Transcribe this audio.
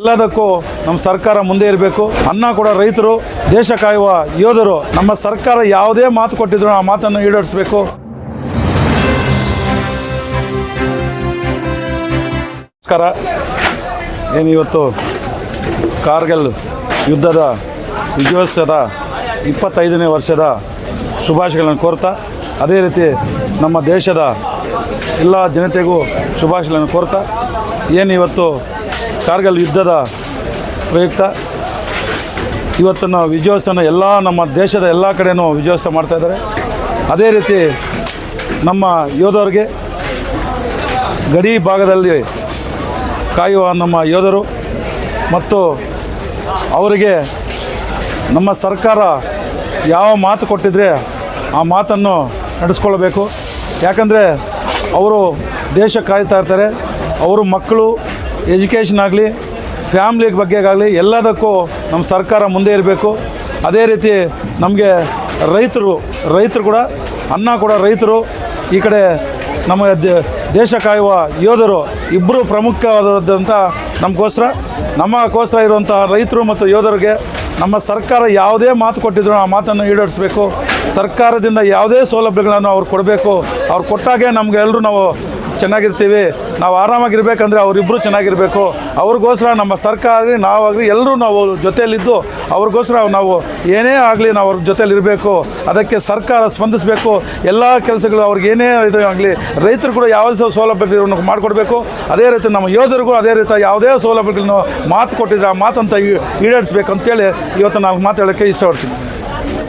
ಎಲ್ಲದಕ್ಕೂ ನಮ್ಮ ಸರ್ಕಾರ ಮುಂದೆ ಇರಬೇಕು. ಅನ್ನ ಕೂಡ ರೈತರು, ದೇಶ ಕಾಯುವ ಯೋಧರು, ನಮ್ಮ ಸರ್ಕಾರ ಯಾವುದೇ ಮಾತು ಕೊಟ್ಟಿದ್ರು ಆ ಮಾತನ್ನು ಈಡೇರಿಸಬೇಕು. ನಮಸ್ಕಾರ. ಏನು ಇವತ್ತು ಕಾರ್ಗಿಲ್ ಯುದ್ಧದ ವಿಜಯೋತ್ಸವದ ಇಪ್ಪತ್ತೈದನೇ ವರ್ಷದ ಶುಭಾಶಯಗಳನ್ನು ಕೋರ್ತಾ, ಅದೇ ರೀತಿ ನಮ್ಮ ದೇಶದ ಎಲ್ಲ ಜನತೆಗೂ ಶುಭಾಶಯಗಳನ್ನು ಕೋರ್ತಾ ಏನು ಇವತ್ತು ಕಾರ್ಗಿಲ್ ಯುದ್ಧದ ಪ್ರಯುಕ್ತ. ಇವತ್ತನ್ನು ವಿಜಯೋತ್ಸವನ ಎಲ್ಲ ನಮ್ಮ ದೇಶದ ಎಲ್ಲ ಕಡೆಯೂ ವಿಜಯೋತ್ಸವ ಮಾಡ್ತಾಯಿದ್ದಾರೆ ಅದೇ ರೀತಿ ನಮ್ಮ ಯೋಧರಿಗೆ ಗಡಿ ಭಾಗದಲ್ಲಿ ಕಾಯುವ ನಮ್ಮ ಯೋಧರು ಮತ್ತು ಅವರಿಗೆ ನಮ್ಮ ಸರ್ಕಾರ ಯಾವ ಮಾತು ಕೊಟ್ಟಿದ್ರೆ ಆ ಮಾತನ್ನು ನಡೆಸ್ಕೊಳ್ಬೇಕು. ಯಾಕಂದರೆ ಅವರು ದೇಶ ಕಾಯ್ತಾ ಇರ್ತಾರೆ. ಅವರು ಮಕ್ಕಳು ಎಜುಕೇಷನ್ ಆಗಲಿ ಫ್ಯಾಮ್ಲಿ ಬಗ್ಗೆಗಾಗಲಿ ಎಲ್ಲದಕ್ಕೂ ನಮ್ಮ ಸರ್ಕಾರ ಮುಂದೆ ಇರಬೇಕು. ಅದೇ ರೀತಿ ನಮಗೆ ರೈತರು ರೈತರು ಕೂಡ, ಅನ್ನ ಕೂಡ ರೈತರು, ಈ ಕಡೆ ನಮ್ಮ ದೇಶ ಕಾಯುವ ಯೋಧರು ಇಬ್ಬರು ಪ್ರಮುಖವಾದಂಥ ನಮಗೋಸ್ಕರ ನಮಗೋಸ್ಕರ ಇರುವಂಥ ರೈತರು ಮತ್ತು ಯೋಧರಿಗೆ ನಮ್ಮ ಸರ್ಕಾರ ಯಾವುದೇ ಮಾತು ಕೊಟ್ಟಿದ್ರು ಆ ಮಾತನ್ನು ಈಡೇರಿಸಬೇಕು. ಸರ್ಕಾರದಿಂದ ಯಾವುದೇ ಸೌಲಭ್ಯಗಳನ್ನು ಅವ್ರು ಕೊಡಬೇಕು. ಅವ್ರು ಕೊಟ್ಟಾಗೆ ನಮ್ಗೆ ಎಲ್ಲರೂ ನಾವು ಚೆನ್ನಾಗಿರ್ತೀವಿ, ನಾವು ಆರಾಮಾಗಿರ್ಬೇಕಂದ್ರೆ ಅವರಿಬ್ಬರು ಚೆನ್ನಾಗಿರಬೇಕು. ಅವ್ರಿಗೋಸ್ಕರ ನಮ್ಮ ಸರ್ಕಾರ ನಾವಾಗಲಿ ಎಲ್ಲರೂ ನಾವು ಜೊತೆಯಲ್ಲಿದ್ದು, ಅವ್ರಿಗೋಸ್ಕರ ನಾವು ಏನೇ ಆಗಲಿ ನಾವು ಅವ್ರ ಜೊತೆಯಲ್ಲಿ ಇರಬೇಕು ಅದಕ್ಕೆ ಸರ್ಕಾರ ಸ್ಪಂದಿಸಬೇಕು. ಎಲ್ಲ ಕೆಲಸಗಳು ಅವ್ರಿಗೆ ಏನೇ ಇದು ಆಗಲಿ, ರೈತರು ಕೂಡ ಯಾವುದೇ ಸೌಲಭ್ಯಗಳನ್ನು ಮಾಡಿಕೊಡ್ಬೇಕು, ಅದೇ ರೀತಿ ನಮ್ಮ ಯೋಧರಿಗೂ ಅದೇ ರೀತಿ ಯಾವುದೇ ಸೌಲಭ್ಯಗಳನ್ನು ಮಾತು ಕೊಟ್ಟಿದ್ರೆ ಆ ಮಾತಂತ ಈಡೇರಿಸ್ಬೇಕು ಅಂತೇಳಿ ಇವತ್ತು ನಾವು ಮಾತಾಡೋಕ್ಕೆ ಇಷ್ಟಪಡ್ತೀನಿ.